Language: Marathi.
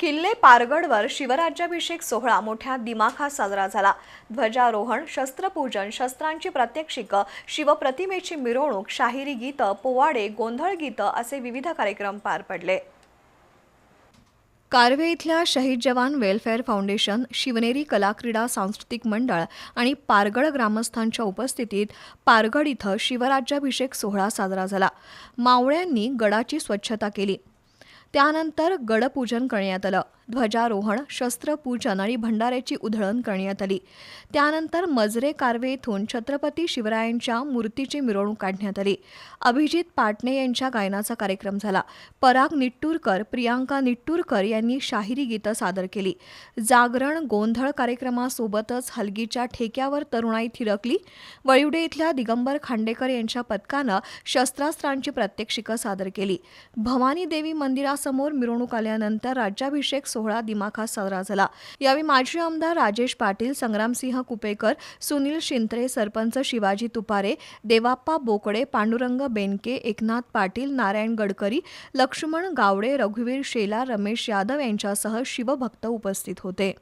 किल्ले पारगडवर शिवराज्याभिषेक सोहळा मोठ्या दिमाखात साजरा झाला. ध्वजारोहण शस्त्रपूजन शस्त्रांची प्रात्यक्षिकं शिवप्रतिमेची मिरवणूक शाहिरी गीतं पोवाडे गोंधळ गीतं असे विविध कार्यक्रम पार पडले. कारवे इथल्या शहीद जवान वेलफेअर फाउंडेशन शिवनेरी कला क्रीडा सांस्कृतिक मंडळ आणि पारगड ग्रामस्थांच्या उपस्थितीत पारगड इथं शिवराज्याभिषेक सोहळा साजरा झाला. मावळ्यांनी गडाची स्वच्छता केली. त्यानंतर गडपूजन करण्यात आलं. ध्वजारोहण शस्त्रपूजन आणि भंडाऱ्याची उधळण करण्यात आली. त्यानंतर मजरे कारवे येथून छत्रपती शिवरायांच्या मूर्तीची मिरवणूक काढण्यात आली. अभिजित पाटणे यांच्या गायनाचा कार्यक्रम झाला. पराग निट्टूरकर प्रियांका निट्टूरकर यांनी शाहिरी गीतं सादर केली. जागरण गोंधळ कार्यक्रमासोबतच हलगीच्या ठेक्यावर तरुणाई थिरकली. वळिवडे इथल्या दिगंबर खांडेकर यांच्या पथकानं शस्त्रास्त्रांची प्रात्यक्षिकं सादर केली. भवानी देवी मंदिरासमोर मिरवणूक आल्यानंतर राज्याभिषेक सोहळा दिमाखात साजरा झाला. यावेळी माजी आमदार राजेश पाटील संग्रामसिंह कुपेकर सुनील शिंत्रे सरपंच शिवाजी तुपारे देवाप्पा बोकडे पांडुरंग बेनके एकनाथ पाटील नारायण गडकरी लक्ष्मण गावडे रघुवीर शेला रमेश यादव यांच्यासह शिवभक्त उपस्थित होते.